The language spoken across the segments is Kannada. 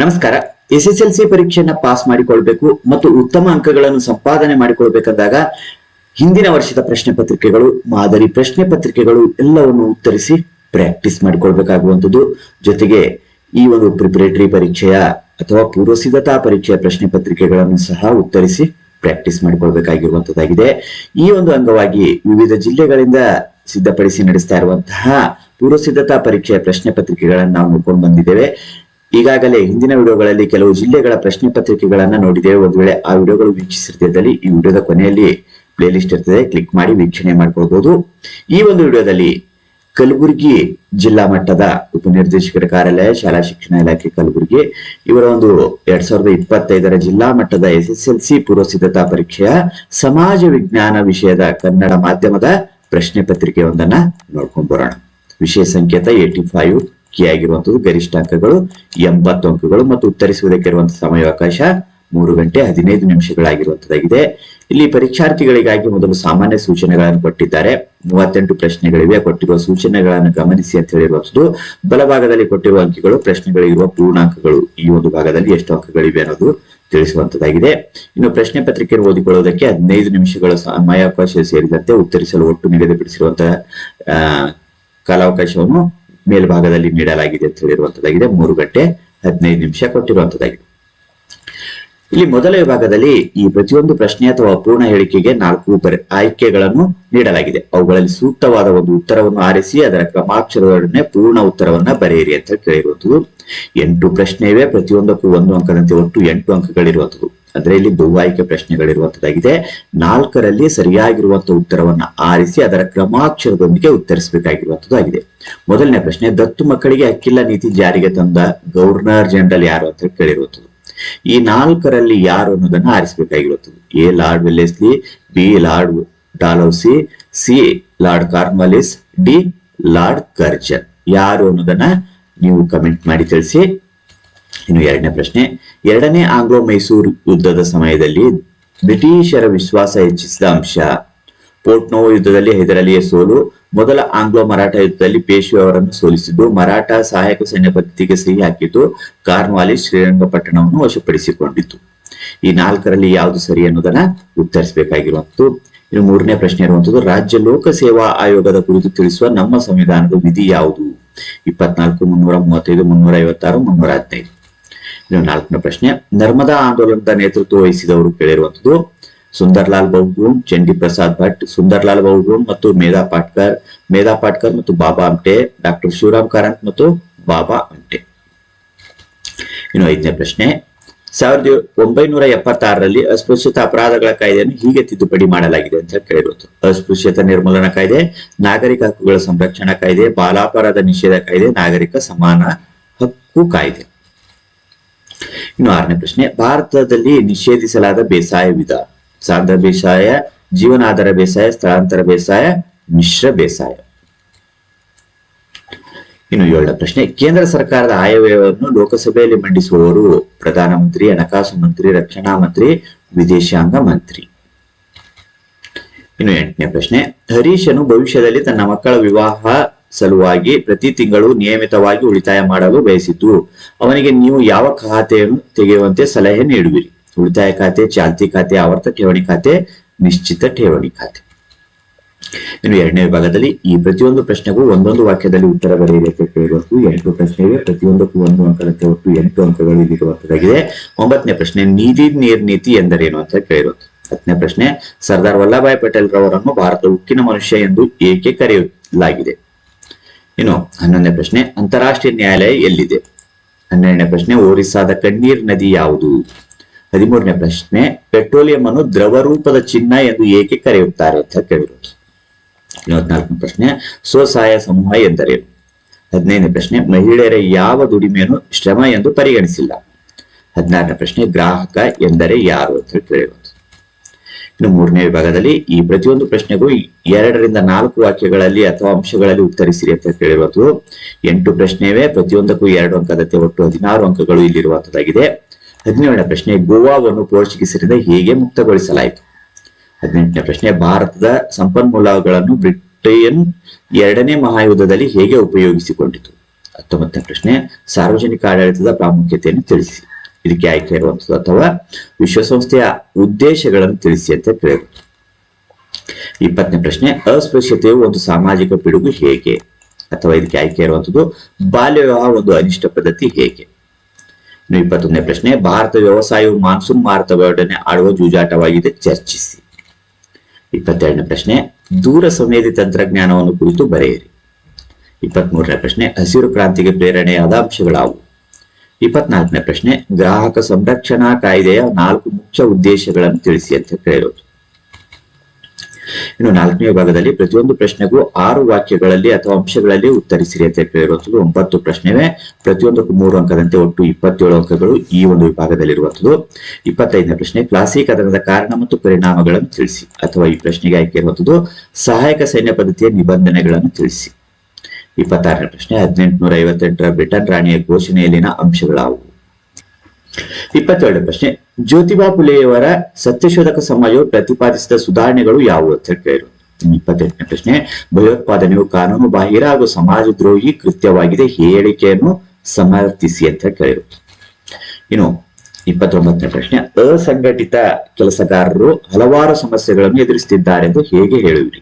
ನಮಸ್ಕಾರ. ಎಸ್ ಎಸ್ ಎಲ್ ಸಿ ಪರೀಕ್ಷೆಯನ್ನ ಪಾಸ್ ಮಾಡಿಕೊಳ್ಬೇಕು ಮತ್ತು ಉತ್ತಮ ಅಂಕಗಳನ್ನು ಸಂಪಾದನೆ ಮಾಡಿಕೊಳ್ಬೇಕಾದಾಗ ಹಿಂದಿನ ವರ್ಷದ ಪ್ರಶ್ನೆ ಪತ್ರಿಕೆಗಳು, ಮಾದರಿ ಪ್ರಶ್ನೆ ಪತ್ರಿಕೆಗಳು ಎಲ್ಲವನ್ನು ಉತ್ತರಿಸಿ ಪ್ರಾಕ್ಟೀಸ್ ಮಾಡಿಕೊಳ್ಬೇಕಾಗುವಂಥದ್ದು. ಜೊತೆಗೆ ಈ ಒಂದು ಪ್ರಿಪರೇಟರಿ ಪರೀಕ್ಷೆಯ ಅಥವಾ ಪೂರ್ವ ಸಿದ್ಧತಾ ಪರೀಕ್ಷೆಯ ಪ್ರಶ್ನೆ ಪತ್ರಿಕೆಗಳನ್ನು ಸಹ ಉತ್ತರಿಸಿ ಪ್ರಾಕ್ಟೀಸ್ ಮಾಡಿಕೊಳ್ಬೇಕಾಗಿರುವಂತದ್ದಾಗಿದೆ ಈ ಒಂದು ಅಂಗವಾಗಿ ವಿವಿಧ ಜಿಲ್ಲೆಗಳಿಂದ ಸಿದ್ಧಪಡಿಸಿ ನಡೆಸ್ತಾ ಇರುವಂತಹ ಪೂರ್ವ ಸಿದ್ಧತಾ ಪರೀಕ್ಷೆಯ ಪ್ರಶ್ನೆ ಪತ್ರಿಕೆಗಳನ್ನು ನಾವು ನೋಡ್ಕೊಂಡು ಬಂದಿದ್ದೇವೆ. ಈಗಾಗಲೇ ಹಿಂದಿನ ವಿಡಿಯೋಗಳಲ್ಲಿ ಕೆಲವು ಜಿಲ್ಲೆಗಳ ಪ್ರಶ್ನೆ ಪತ್ರಿಕೆಗಳನ್ನು ನೋಡಿದ್ದೇವೆ. ಒಂದು ವೇಳೆ ಆ ವಿಡಿಯೋಗಳು ವೀಕ್ಷಿಸಿರ್ತಿದ್ದಲ್ಲಿ ಈ ವಿಡಿಯೋದ ಕೊನೆಯಲ್ಲಿ ಪ್ಲೇ ಲಿಸ್ಟ್ ಇರ್ತದೆ. ಕ್ಲಿಕ್ ಮಾಡಿ ವೀಕ್ಷಣೆ ಮಾಡ್ಕೊಳ್ಬಹುದು ಈ ಒಂದು ವಿಡಿಯೋದಲ್ಲಿ ಕಲಬುರಗಿ ಜಿಲ್ಲಾ ಮಟ್ಟದ ಉಪನಿರ್ದೇಶಕರ ಕಾರ್ಯಾಲಯ, ಶಾಲಾ ಶಿಕ್ಷಣ ಇಲಾಖೆ ಕಲಬುರಗಿ, ಇವರ ಒಂದು ಎರಡ್ ಸಾವಿರದ ಇಪ್ಪತ್ತೈದರ ಜಿಲ್ಲಾ ಮಟ್ಟದ ಎಸ್ ಎಸ್ ಎಲ್ ಸಿ ಪೂರ್ವ ಸಿದ್ಧತಾ ಪರೀಕ್ಷೆಯ ಸಮಾಜ ವಿಜ್ಞಾನ ವಿಷಯದ ಕನ್ನಡ ಮಾಧ್ಯಮದ ಪ್ರಶ್ನೆ ಪತ್ರಿಕೆಯೊಂದನ್ನ ನೋಡ್ಕೊಂಡ್ ಬರೋಣ. ವಿಷಯ ಸಂಕೇತ ಏಟಿ ಫೈವ್ ಕಿ ಗರಿಷ್ಠ ಅಂಕಗಳು ಎಂಬತ್ತು ಅಂಕಗಳು ಮತ್ತು ಉತ್ತರಿಸುವುದಕ್ಕೆ ಇರುವಂತಹ ಸಮಯಾವಕಾಶ ಮೂರು ಗಂಟೆ ಹದಿನೈದು ನಿಮಿಷಗಳಾಗಿರುವಂತದ್ದಾಗಿದೆ ಇಲ್ಲಿ ಪರೀಕ್ಷಾರ್ಥಿಗಳಿಗಾಗಿ ಮೊದಲು ಸಾಮಾನ್ಯ ಸೂಚನೆಗಳನ್ನು ಕೊಟ್ಟಿದ್ದಾರೆ. ಮೂವತ್ತೆಂಟು ಪ್ರಶ್ನೆಗಳಿವೆ. ಕೊಟ್ಟಿರುವ ಸೂಚನೆಗಳನ್ನು ಗಮನಿಸಿ ಅಂತ ಹೇಳಿರುವಂತದ್ದು ಬಲಭಾಗದಲ್ಲಿ ಕೊಟ್ಟಿರುವ ಅಂಕಿಗಳು, ಪ್ರಶ್ನೆಗಳಿರುವ ಪೂರ್ಣಾಂಕಗಳು ಈ ಒಂದು ಭಾಗದಲ್ಲಿ ಎಷ್ಟು ಅಂಕಗಳಿವೆ ಅನ್ನೋದು ತಿಳಿಸುವಂತದ್ದಾಗಿದೆ ಇನ್ನು ಪ್ರಶ್ನೆ ಪತ್ರಿಕೆ ಓದಿಕೊಳ್ಳುವುದಕ್ಕೆ ಹದಿನೈದು ನಿಮಿಷಗಳ ಸಮಯಾವಕಾಶ ಸೇರಿದಂತೆ ಉತ್ತರಿಸಲು ಒಟ್ಟು ನಿಗದಿಪಡಿಸಿರುವಂತಹ ಕಾಲಾವಕಾಶವನ್ನು ಮೇಲ್ಭಾಗದಲ್ಲಿ ನೀಡಲಾಗಿದೆ ಅಂತ ಹೇಳಿರುವಂತದ್ದಾಗಿದೆ. ಮೂರು ಗಂಟೆ ಹದಿನೈದು ನಿಮಿಷ ಕೊಟ್ಟಿರುವಂತದ್ದಾಗಿದೆ. ಇಲ್ಲಿ ಮೊದಲ ವಿಭಾಗದಲ್ಲಿ ಈ ಪ್ರತಿಯೊಂದು ಪ್ರಶ್ನೆ ಅಥವಾ ಪೂರ್ಣ ಹೇಳಿಕೆಗೆ ನಾಲ್ಕು ಆಯ್ಕೆಗಳನ್ನು ನೀಡಲಾಗಿದೆ. ಅವುಗಳಲ್ಲಿ ಸೂಕ್ತವಾದ ಒಂದು ಉತ್ತರವನ್ನು ಆರಿಸಿ ಅದರ ಕ್ರಮಾಕ್ಷರದೊಡನೆ ಪೂರ್ಣ ಉತ್ತರವನ್ನ ಬರೆಯಿರಿ ಅಂತ ಕೇಳಿರುವಂಥದ್ದು ಎಂಟು ಪ್ರಶ್ನೆ ಪ್ರತಿಯೊಂದಕ್ಕೂ ಒಂದು ಅಂಕದಂತೆ ಒಟ್ಟು ಎಂಟು ಅಂಕಗಳಿರುವಂತದ್ದು. ಅಂದ್ರೆ ಇಲ್ಲಿ ಬಹು ಆಯ್ಕೆ ಪ್ರಶ್ನೆಗಳಿರುವಂತದ್ದಾಗಿದೆ. ನಾಲ್ಕರಲ್ಲಿ ಸರಿಯಾಗಿರುವಂತಹ ಉತ್ತರವನ್ನ ಆರಿಸಿ ಅದರ ಕ್ರಮಾಕ್ಷರದೊಂದಿಗೆ ಉತ್ತರಿಸಬೇಕಾಗಿರುವಂತದ್ದು ಆಗಿದೆ ಮೊದಲನೇ ಪ್ರಶ್ನೆ, ದತ್ತು ಮಕ್ಕಳಿಗೆ ಅಕ್ಕಿಲ್ಲ ನೀತಿ ಜಾರಿಗೆ ತಂದ ಗವರ್ನರ್ ಜನರಲ್ ಯಾರು ಅಂತ ಕೇಳಿರುವಂತದ್ದು. ಈ ನಾಲ್ಕರಲ್ಲಿ ಯಾರು ಅನ್ನೋದನ್ನ ಆರಿಸಬೇಕಾಗಿರುತ್ತದೆ A. Lord Wellesley, B. Lord Dalhousie, C. Lord Cornwallis, D. Lord Curzon. ಯಾರು ಅನ್ನೋದನ್ನ ನೀವು ಕಮೆಂಟ್ ಮಾಡಿ ತಿಳಿಸಿ. ಇನ್ನು ಎರಡನೇ ಪ್ರಶ್ನೆ. ಎರಡನೇ ಆಂಗ್ಲೋ ಮೈಸೂರು ಯುದ್ಧದ ಸಮಯದಲ್ಲಿ ಬ್ರಿಟಿಷರ ವಿಶ್ವಾಸ ಹೆಚ್ಚಿಸಿದ ಅಂಶ. ಪೋರ್ಟ್ನೋವೋ ಯುದ್ಧದಲ್ಲಿ ಹೈದರಾಲಿಯ ಸೋಲು. ಮೊದಲ ಆಂಗ್ಲೋ ಮರಾಠ ಯುದ್ಧದಲ್ಲಿ ಪೇಶ್ವೆ ಅವರನ್ನು ಸೋಲಿಸಿದ್ದು. ಮರಾಠ ಸಹಾಯಕ ಸೈನ್ಯ ಪದ್ಧತಿಗೆ ಸಹಿ ಹಾಕಿದ್ದು. ಕಾರ್ನ್ವಾಲಿ ಶ್ರೀರಂಗಪಟ್ಟಣವನ್ನು ವಶಪಡಿಸಿಕೊಂಡಿತು ಈ ನಾಲ್ಕರಲ್ಲಿ ಯಾವುದು ಸರಿ ಅನ್ನೋದನ್ನ ಉತ್ತರಿಸಬೇಕಾಗಿರುವಂತದ್ದು ಇನ್ನು ಮೂರನೇ ಪ್ರಶ್ನೆ ಇರುವಂತದ್ದು ರಾಜ್ಯ ಲೋಕ ಸೇವಾ ಆಯೋಗದ ಕುರಿತು ತಿಳಿಸುವ ನಮ್ಮ ಸಂವಿಧಾನದ ವಿಧಿ ಯಾವುದು? ಇಪ್ಪತ್ನಾಲ್ಕು, ಮುನ್ನೂರ ಮೂವತ್ತೈದು, ಮುನ್ನೂರ ಐವತ್ತಾರು, ಮುನ್ನೂರ ಹದಿನೈದು. ಇನ್ನು ನಾಲ್ಕನೇ ಪ್ರಶ್ನೆ. ನರ್ಮದಾ ಆಂದೋಲನದ ನೇತೃತ್ವ ವಹಿಸಿದವರು ಕೇಳಿರುವಂತದ್ದು ಸುಂದರ್ಲಾಲ್ ಬಹುಗುಣ್, ಚಂಡಿ ಪ್ರಸಾದ್ ಭಟ್, ಸುಂದರ್ಲಾಲ್ ಬಹುಗುಣ್ ಮತ್ತು ಮೇಧಾ ಪಾಟ್ಕರ್ ಮೇಧಾ ಪಾಟ್ಕರ್ ಮತ್ತು ಬಾಬಾ ಅಂಟೆ, ಡಾಕ್ಟರ್ ಶಿವರಾಮ್ ಕಾರಂತ್ ಮತ್ತು ಬಾಬಾ ಅಂಟೆ. ಇನ್ನು ಐದನೇ ಪ್ರಶ್ನೆ. ಸಾವಿರದ ಒಂಬೈನೂರ ಎಪ್ಪತ್ತಾರರಲ್ಲಿ ಅಸ್ಪೃಶ್ಯತಾ ಅಪರಾಧಗಳ ಕಾಯ್ದೆಯನ್ನು ಹೀಗೆ ತಿದ್ದುಪಡಿ ಮಾಡಲಾಗಿದೆ ಅಂತ ಕೇಳಿರುವುದು ಅಸ್ಪೃಶ್ಯತಾ ನಿರ್ಮೂಲನಾ ಕಾಯ್ದೆ, ನಾಗರಿಕ ಹಕ್ಕುಗಳ ಸಂರಕ್ಷಣಾ ಕಾಯ್ದೆ, ಬಾಲಾಪರಾಧ ನಿಷೇಧ ಕಾಯ್ದೆ, ನಾಗರಿಕ ಸಮಾನ ಹಕ್ಕು ಕಾಯ್ದೆ. ಇನ್ನು ಆರನೇ ಪ್ರಶ್ನೆ, ಭಾರತದಲ್ಲಿ ನಿಷೇಧಿಸಲಾದ ಬೇಸಾಯ ವಿಧ. ಸಾಂದ್ರ ಬೇಸಾಯ, ಜೀವನಾಧಾರ ಬೇಸಾಯ, ಸ್ಥಳಾಂತರ ಬೇಸಾಯ, ಮಿಶ್ರ ಬೇಸಾಯ. ಇನ್ನು ಏಳನೇ ಪ್ರಶ್ನೆ, ಕೇಂದ್ರ ಸರ್ಕಾರದ ಆಯವ್ಯಯವನ್ನು ಲೋಕಸಭೆಯಲ್ಲಿ ಮಂಡಿಸುವವರು ಪ್ರಧಾನಮಂತ್ರಿ ಹಣಕಾಸು ಮಂತ್ರಿ, ರಕ್ಷಣಾ ಮಂತ್ರಿ, ವಿದೇಶಾಂಗ ಮಂತ್ರಿ. ಇನ್ನು ಎಂಟನೇ ಪ್ರಶ್ನೆ, ಹರೀಶನು ಭವಿಷ್ಯದಲ್ಲಿ ತನ್ನ ಮಕ್ಕಳ ವಿವಾಹ ಸಲುವಾಗಿ ಪ್ರತಿ ತಿಂಗಳು ನಿಯಮಿತವಾಗಿ ಉಳಿತಾಯ ಮಾಡಲು ಬಯಸಿದ್ದು, ಅವನಿಗೆ ನೀವು ಯಾವ ಖಾತೆಯನ್ನು ತೆಗೆಯುವಂತೆ ಸಲಹೆ ನೀಡುವಿರಿ. ಉಳಿತಾಯ ಖಾತೆ, ಚಾಲ್ತಿ ಖಾತೆ, ಆವರ್ತ ಠೇವಣಿ ಖಾತೆ, ನಿಶ್ಚಿತ ಠೇವಣಿ ಖಾತೆ. ಇನ್ನು ಎರಡನೇ ವಿಭಾಗದಲ್ಲಿ ಈ ಪ್ರತಿಯೊಂದು ಪ್ರಶ್ನೆಗೂ ಒಂದೊಂದು ವಾಕ್ಯದಲ್ಲಿ ಉತ್ತರ ಬರೆಯಬೇಕು ಕೇಳಬೇಕು. ಎಂಟು ಪ್ರಶ್ನೆಗೆ ಪ್ರತಿಯೊಂದಕ್ಕೂ ಒಂದು ಅಂಕದಂತೆ ಒಟ್ಟು ಎಂಟು ಅಂಕಗಳು ಇಲ್ಲಿರುವಂತದ್ದಾಗಿದೆ ಒಂಬತ್ತನೇ ಪ್ರಶ್ನೆ, ನೀತಿ ನೀರ್ ನೀತಿ ಎಂದರೇನು? ಅಂತ ಕೇಳಿರೋದು ಹತ್ತನೇ ಪ್ರಶ್ನೆ, ಸರ್ದಾರ್ ವಲ್ಲಭಾಯ್ ಪಟೇಲ್ ರವರನ್ನು ಭಾರತ ಉಕ್ಕಿನ ಮನುಷ್ಯ ಎಂದು ಏಕೆ ಕರೆಯಲಾಗಿದೆ? ಇನ್ನು ಹನ್ನೊಂದನೇ ಪ್ರಶ್ನೆ, ಅಂತಾರಾಷ್ಟ್ರೀಯ ನ್ಯಾಯಾಲಯ ಎಲ್ಲಿದೆ? ಹನ್ನೆರಡನೇ ಪ್ರಶ್ನೆ, ಒರಿಸ್ಸಾದ ಕಣ್ಣೀರ್ ನದಿ ಯಾವುದು? ಹದಿಮೂರನೇ ಪ್ರಶ್ನೆ, ಪೆಟ್ರೋಲಿಯಂ ಅನ್ನು ದ್ರವ ರೂಪದ ಚಿನ್ನ ಎಂದು ಏಕೆ ಕರೆಯುತ್ತಾರೆ? ಅಂತ ಕೇಳಿರೋದು ಇಪ್ಪತ್ನಾಲ್ಕನೇ ಪ್ರಶ್ನೆ, ಸ್ವಸಹಾಯ ಸಮೂಹ ಎಂದರೇನು ಹದಿನೈದನೇ ಪ್ರಶ್ನೆ, ಮಹಿಳೆಯರ ಯಾವ ದುಡಿಮೆಯನ್ನು ಶ್ರಮ ಎಂದು ಪರಿಗಣಿಸಿಲ್ಲ? ಹದಿನಾರನೇ ಪ್ರಶ್ನೆ, ಗ್ರಾಹಕ ಎಂದರೆ ಯಾರು ಅಂತ ಕೇಳಿರೋದು ಇನ್ನು ಮೂರನೇ ವಿಭಾಗದಲ್ಲಿ ಈ ಪ್ರತಿಯೊಂದು ಪ್ರಶ್ನೆಗೂ ಎರಡರಿಂದ ನಾಲ್ಕು ವಾಕ್ಯಗಳಲ್ಲಿ ಅಥವಾ ಅಂಶಗಳಲ್ಲಿ ಉತ್ತರಿಸಿರಿ ಅಂತ ಕೇಳಿರುವುದು ಎಂಟು ಪ್ರಶ್ನೆವೇ, ಪ್ರತಿಯೊಂದಕ್ಕೂ ಎರಡು ಅಂಕದಂತೆ ಒಟ್ಟು ಹದಿನಾರು ಅಂಕಗಳು ಇಲ್ಲಿರುವಂತದ್ದಾಗಿದೆ. ಹದಿನೇಳನೇ ಪ್ರಶ್ನೆ, ಗೋವಾವನ್ನು ಪೋರ್ಚುಗೀಸರಿಂದ ಹೇಗೆ ಮುಕ್ತಗೊಳಿಸಲಾಯಿತು? ಹದಿನೆಂಟನೇ ಪ್ರಶ್ನೆ, ಭಾರತದ ಸಂಪನ್ಮೂಲಗಳನ್ನು ಬ್ರಿಟನ್ ಎರಡನೇ ಮಹಾಯುದ್ಧದಲ್ಲಿ ಹೇಗೆ ಉಪಯೋಗಿಸಿಕೊಂಡಿತು? ಹತ್ತೊಂಬತ್ತನೇ ಪ್ರಶ್ನೆ, ಸಾರ್ವಜನಿಕ ಆಡಳಿತದ ಪ್ರಾಮುಖ್ಯತೆಯನ್ನು ತಿಳಿಸಿ. ಇದಕ್ಕೆ ಆಯ್ಕೆ ಇರುವಂಥದ್ದು ಅಥವಾ ವಿಶ್ವಸಂಸ್ಥೆಯ ಉದ್ದೇಶಗಳನ್ನು ತಿಳಿಸಿ ಅಂತ ಕೇಳಿದ್ರು ಇಪ್ಪತ್ತನೇ ಪ್ರಶ್ನೆ, ಅಸ್ಪೃಶ್ಯತೆಯು ಒಂದು ಸಾಮಾಜಿಕ ಪಿಡುಗು ಹೇಗೆ? ಅಥವಾ ಇದಕ್ಕೆ ಆಯ್ಕೆ ಇರುವಂಥದ್ದು ಬಾಲ್ಯ ವಿವಾಹ ಒಂದು ಅನಿಷ್ಟ ಪದ್ಧತಿ ಹೇಗೆ? ಇನ್ನು ಇಪ್ಪತ್ತೊಂದನೇ ಪ್ರಶ್ನೆ, ಭಾರತ ವ್ಯವಸಾಯವು ಮಾನ್ಸೂನ್ ಮಾರುತಗಳೊಡನೆ ಆಡುವ ಜೂಜಾಟವಾಗಿದೆ, ಚರ್ಚಿಸಿ. ಇಪ್ಪತ್ತೆರಡನೇ ಪ್ರಶ್ನೆ, ದೂರ ಸಂವೇದಿ ತಂತ್ರಜ್ಞಾನವನ್ನು ಕುರಿತು ಬರೆಯಿರಿ. ಇಪ್ಪತ್ಮೂರನೇ ಪ್ರಶ್ನೆ, ಹಸಿರು ಕ್ರಾಂತಿಗೆ ಪ್ರೇರಣೆಯಾದ ಅಂಶಗಳಾವು? ಇಪ್ಪತ್ನಾಲ್ಕನೇ ಪ್ರಶ್ನೆ, ಗ್ರಾಹಕ ಸಂರಕ್ಷಣಾ ಕಾಯ್ದೆಯ ನಾಲ್ಕು ಮುಖ್ಯ ಉದ್ದೇಶಗಳನ್ನು ತಿಳಿಸಿ ಅಂತ ಕೇಳಿರೋದು. ಇನ್ನು ನಾಲ್ಕನೇ ಭಾಗದಲ್ಲಿ ಪ್ರತಿಯೊಂದು ಪ್ರಶ್ನೆಗೂ ಆರು ವಾಕ್ಯಗಳಲ್ಲಿ ಅಥವಾ ಅಂಶಗಳಲ್ಲಿ ಉತ್ತರಿಸಿರಿ ಅಂತ ಕೇಳಿರುವಂತದ್ದು ಒಂಬತ್ತು ಪ್ರಶ್ನೆವೇ, ಪ್ರತಿಯೊಂದಕ್ಕೂ ಮೂರು ಅಂಕದಂತೆ ಒಟ್ಟು ಇಪ್ಪತ್ತೇಳು ಅಂಕಗಳು ಈ ಒಂದು ವಿಭಾಗದಲ್ಲಿರುವಂತದ್ದು ಇಪ್ಪತ್ತೈದನೇ ಪ್ರಶ್ನೆ ಕ್ಲಾಸಿಕ್ ಕದನದ ಕಾರಣ ಮತ್ತು ಪರಿಣಾಮಗಳನ್ನು ತಿಳಿಸಿ ಅಥವಾ ಈ ಪ್ರಶ್ನೆಗೆ ಆಯ್ಕೆ ಇರುವಂತದ್ದು ಸಹಾಯಕ ಸೈನ್ಯ ಪದ್ಧತಿಯ ನಿಬಂಧನೆಗಳನ್ನು ತಿಳಿಸಿ. ಇಪ್ಪತ್ತಾರನೇ ಪ್ರಶ್ನೆ ಹದಿನೆಂಟುನೂರ ಐವತ್ತೆಂಟರ ಬ್ರಿಟನ್ ರಾಣಿಯ ಘೋಷಣೆಯಲ್ಲಿನ ಅಂಶಗಳಾವು. ಇಪ್ಪತ್ತೇಳನೇ ಪ್ರಶ್ನೆ, ಜ್ಯೋತಿಬಾ ಫುಲೆಯವರ ಸತ್ಯಶೋಧಕ ಸಮಾಜವು ಪ್ರತಿಪಾದಿಸಿದ ಸುಧಾರಣೆಗಳು ಯಾವುವು ಅಂತ ಕೇಳಿರು ಇಪ್ಪತ್ತೆಂಟನೇ ಪ್ರಶ್ನೆ, ಭಯೋತ್ಪಾದನೆಯು ಕಾನೂನು ಬಾಹಿರ ಹಾಗೂ ಸಮಾಜದ್ರೋಹಿ ಕೃತ್ಯವಾಗಿದೆ ಹೇಳಿಕೆಯನ್ನು ಸಮರ್ಥಿಸಿ ಅಂತ ಕೇಳಿರು ಇನ್ನು ಇಪ್ಪತ್ತೊಂಬತ್ತನೇ ಪ್ರಶ್ನೆ, ಅಸಂಘಟಿತ ಕೆಲಸಗಾರರು ಹಲವಾರು ಸಮಸ್ಯೆಗಳನ್ನು ಎದುರಿಸುತ್ತಿದ್ದಾರೆ ಎಂದು ಹೇಗೆ ಹೇಳುವಿರಿ?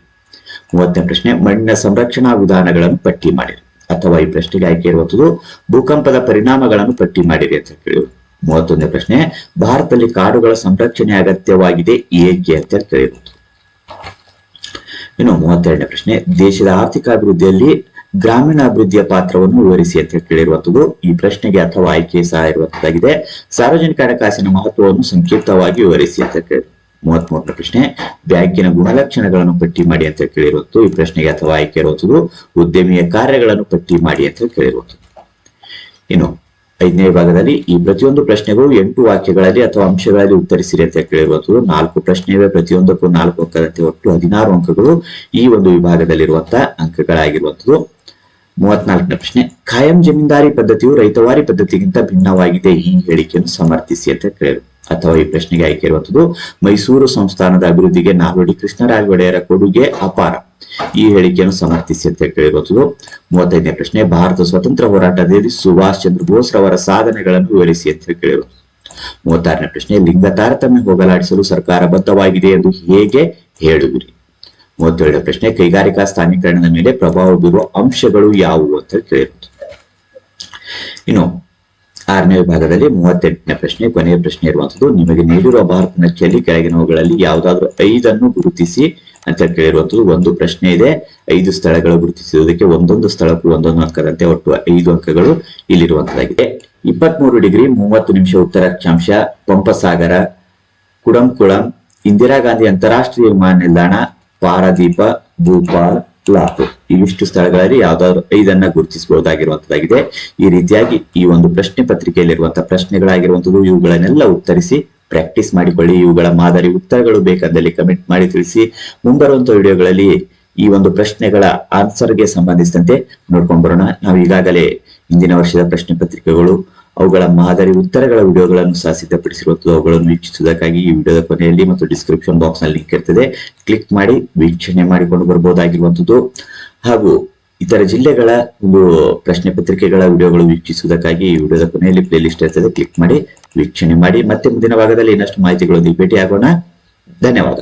ಮೂವತ್ತನೇ ಪ್ರಶ್ನೆ, ಮಣ್ಣಿನ ಸಂರಕ್ಷಣಾ ವಿಧಾನಗಳನ್ನು ಪಟ್ಟಿ ಮಾಡಿರಿ. ಅಥವಾ ಈ ಪ್ರಶ್ನೆಗೆ ಆಯ್ಕೆ ಇರುವಂತದ್ದು ಭೂಕಂಪದ ಪರಿಣಾಮಗಳನ್ನು ಪಟ್ಟಿ ಮಾಡಿರಿ ಅಂತ ಕೇಳಿದ್ರು ಮೂವತ್ತೊಂದನೇ ಪ್ರಶ್ನೆ, ಭಾರತದಲ್ಲಿ ಕಾಡುಗಳ ಸಂರಕ್ಷಣೆ ಅಗತ್ಯವಾಗಿದೆ ಏಕೆ ಅಂತ ಕೇಳಿರುವುದು ಇನ್ನು ಮೂವತ್ತೆರಡನೇ ಪ್ರಶ್ನೆ, ದೇಶದ ಆರ್ಥಿಕ ಅಭಿವೃದ್ಧಿಯಲ್ಲಿ ಗ್ರಾಮೀಣ ಅಭಿವೃದ್ಧಿಯ ಪಾತ್ರವನ್ನು ವಿವರಿಸಿ ಅಂತ ಕೇಳಿರುವಂತದ್ದು ಈ ಪ್ರಶ್ನೆಗೆ ಅಥವಾ ಆಯ್ಕೆ ಸಹ ಇರುವಂತದ್ದಾಗಿದೆ ಸಾರ್ವಜನಿಕ ಹಣಕಾಸಿನ ಮಹತ್ವವನ್ನು ಸಂಕ್ಷಿಪ್ತವಾಗಿ ವಿವರಿಸಿ ಅಂತ ಕೇಳಿ. ಮೂವತ್ಮೂರನೇ ಪ್ರಶ್ನೆ, ಬ್ಯಾಂಕಿನ ಗುಣಲಕ್ಷಣಗಳನ್ನು ಪಟ್ಟಿ ಮಾಡಿ ಅಂತ ಕೇಳಿರುವುದು ಈ ಪ್ರಶ್ನೆಗೆ ಅಥವಾ ಆಯ್ಕೆ ಇರುವಂತದ್ದು ಉದ್ಯಮಿಯ ಕಾರ್ಯಗಳನ್ನು ಪಟ್ಟಿ ಮಾಡಿ ಅಂತ ಕೇಳಿರುವುದು ಇನ್ನು ಐದನೇ ವಿಭಾಗದಲ್ಲಿ ಈ ಪ್ರತಿಯೊಂದು ಪ್ರಶ್ನೆಗಳು ಎಂಟು ವಾಕ್ಯಗಳಲ್ಲಿ ಅಥವಾ ಅಂಶಗಳಲ್ಲಿ ಉತ್ತರಿಸಿರಿ ಅಂತ ಕೇಳಿರುವಂತದ್ದು ನಾಲ್ಕು ಪ್ರಶ್ನೆ ಇವೆ, ಪ್ರತಿಯೊಂದಕ್ಕೂ ನಾಲ್ಕು ಅಂಕದಂತೆ ಒಟ್ಟು ಹದಿನಾರು ಅಂಕಗಳು ಈ ಒಂದು ವಿಭಾಗದಲ್ಲಿರುವಂತಹ ಅಂಕಗಳಾಗಿರುವಂತದ್ದು ಮೂವತ್ನಾಲ್ಕನೇ ಪ್ರಶ್ನೆ ಖಾಯಂ ಜಮೀನ್ದಾರಿ ಪದ್ಧತಿಯು ರೈತವಾರಿ ಪದ್ಧತಿಗಿಂತ ಭಿನ್ನವಾಗಿದೆ, ಈ ಹೇಳಿಕೆಯನ್ನು ಸಮರ್ಥಿಸಿ ಅಂತ ಕೇಳಿರು ಅಥವಾ ಈ ಪ್ರಶ್ನೆಗೆ ಆಯ್ಕೆ ಇರುವಂತದ್ದು ಮೈಸೂರು ಸಂಸ್ಥಾನದ ಅಭಿವೃದ್ಧಿಗೆ ನಾಲ್ವಡಿ ಕೃಷ್ಣರಾಜ ಒಡೆಯರ ಕೊಡುಗೆ ಅಪಾರ. ಈ ಹೇಳಿಕೆಯನ್ನು ಸಮರ್ಥಿಸಿ ಅಂತ ಕೇಳಿರುವಂತದ್ದು ಮೂವತ್ತೈದನೇ ಪ್ರಶ್ನೆ, ಭಾರತ ಸ್ವತಂತ್ರ ಹೋರಾಟದಲ್ಲಿ ಸುಭಾಷ್ ಚಂದ್ರ ಬೋಸ್ ರವರ ಸಾಧನೆಗಳನ್ನು ವಿವರಿಸಿ ಅಂತ ಕೇಳಿರು ಮೂವತ್ತಾರನೇ ಪ್ರಶ್ನೆ, ಲಿಂಗ ತಾರತಮ್ಯ ಹೋಗಲಾಡಿಸಲು ಸರ್ಕಾರ ಬದ್ಧವಾಗಿದೆ ಎಂದು ಹೇಗೆ ಹೇಳುವಿರಿ? ಮೂವತ್ತೇಳನೇ ಪ್ರಶ್ನೆ, ಕೈಗಾರಿಕಾ ಸ್ಥಾನೀಕರಣದ ಮೇಲೆ ಪ್ರಭಾವ ಬೀರುವ ಅಂಶಗಳು ಯಾವುವು ಅಂತ ಕೇಳಿರುವುದು ಇನ್ನು ಆರನೇ ವಿಭಾಗದಲ್ಲಿ ಮೂವತ್ತೆಂಟನೇ ಪ್ರಶ್ನೆ, ಕೊನೆಯ ಪ್ರಶ್ನೆ ಇರುವಂತದ್ದು ನಿಮಗೆ ನೀಡಿರುವ ಭಾರತ ನಕ್ಷೆಯಲ್ಲಿ ಕೆಳಗಿನವುಗಳಲ್ಲಿ ಯಾವುದಾದ್ರೂ ಐದನ್ನು ಗುರುತಿಸಿ ಅಂತ ಕೇಳಿರುವಂತದ್ದು ಒಂದು ಪ್ರಶ್ನೆ ಇದೆ, ಐದು ಸ್ಥಳಗಳು ಗುರುತಿಸುವುದಕ್ಕೆ ಒಂದೊಂದು ಸ್ಥಳಕ್ಕೂ ಒಂದೊಂದು ಅಂಕದಂತೆ ಒಟ್ಟು ಐದು ಅಂಕಗಳು ಇಲ್ಲಿರುವಂತದ್ದಾಗಿದೆ ಇಪ್ಪತ್ಮೂರು ಡಿಗ್ರಿ, ಮೂವತ್ತು ನಿಮಿಷ ಉತ್ತರ ಅಕ್ಷಾಂಶ, ಪಂಪಸಾಗರ, ಕುಡಂಕುಳಂ, ಇಂದಿರಾ ಗಾಂಧಿ ಅಂತಾರಾಷ್ಟ್ರೀಯ ವಿಮಾನ ನಿಲ್ದಾಣ, ಪಾರದೀಪ, ಭೂಪಾಲ್. ಲಾಪುರ್ ಇವಿಷ್ಟು ಸ್ಥಳಗಳಲ್ಲಿ ಯಾವ್ದಾದ್ರು ಐದನ್ನ ಗುರುತಿಸಬಹುದಾಗಿರುವಂತದ್ದಾಗಿದೆ. ಈ ರೀತಿಯಾಗಿ ಈ ಒಂದು ಪ್ರಶ್ನೆ ಪತ್ರಿಕೆಯಲ್ಲಿರುವಂತಹ ಪ್ರಶ್ನೆಗಳಾಗಿರುವಂತದ್ದು, ಇವುಗಳನ್ನೆಲ್ಲ ಉತ್ತರಿಸಿ ಪ್ರಾಕ್ಟೀಸ್ ಮಾಡಿಕೊಳ್ಳಿ. ಇವುಗಳ ಮಾದರಿ ಉತ್ತರಗಳು ಬೇಕಂದಲ್ಲಿ ಕಮೆಂಟ್ ಮಾಡಿ ತಿಳಿಸಿ. ಮುಂಬರುವಂತಹ ವಿಡಿಯೋಗಳಲ್ಲಿ ಈ ಒಂದು ಪ್ರಶ್ನೆಗಳ ಆನ್ಸರ್ಗೆ ಸಂಬಂಧಿಸಿದಂತೆ ನೋಡ್ಕೊಂಡ್ ಬರೋಣ. ನಾವು ಈಗಾಗಲೇ ಹಿಂದಿನ ವರ್ಷದ ಪ್ರಶ್ನೆ ಪತ್ರಿಕೆಗಳು ಅವುಗಳ ಮಾದರಿ ಉತ್ತರಗಳ ವಿಡಿಯೋಗಳನ್ನು ಸಹ ಸಿದ್ಧಪಡಿಸಿರುವಂತದ್ದು ಅವುಗಳನ್ನು ವೀಕ್ಷಿಸುವುದಕ್ಕಾಗಿ ಈ ವಿಡಿಯೋದ ಕೊನೆಯಲ್ಲಿ ಮತ್ತು ಡಿಸ್ಕ್ರಿಪ್ಷನ್ ಬಾಕ್ಸ್ನಲ್ಲಿ ಲಿಂಕ್ ಇರ್ತದೆ. ಕ್ಲಿಕ್ ಮಾಡಿ, ವೀಕ್ಷಣೆ ಮಾಡಿಕೊಂಡು ಬರಬಹುದಾಗಿರುವಂತದ್ದು ಹಾಗೂ ಇತರ ಜಿಲ್ಲೆಗಳ ಒಂದು ಪ್ರಶ್ನೆ ಪತ್ರಿಕೆಗಳ ವಿಡಿಯೋಗಳು ವೀಕ್ಷಿಸುವುದಕ್ಕಾಗಿ ಈ ವಿಡಿಯೋದ ಕೊನೆಯಲ್ಲಿ ಪ್ಲೇ ಲಿಸ್ಟ್ ಇರ್ತದೆ. ಕ್ಲಿಕ್ ಮಾಡಿ, ವೀಕ್ಷಣೆ ಮಾಡಿ. ಮತ್ತೆ ಮುಂದಿನ ಭಾಗದಲ್ಲಿ ಇನ್ನಷ್ಟು ಮಾಹಿತಿಗಳೊಂದಿಗೆ ಭೇಟಿಯಾಗೋಣ. ಧನ್ಯವಾದ.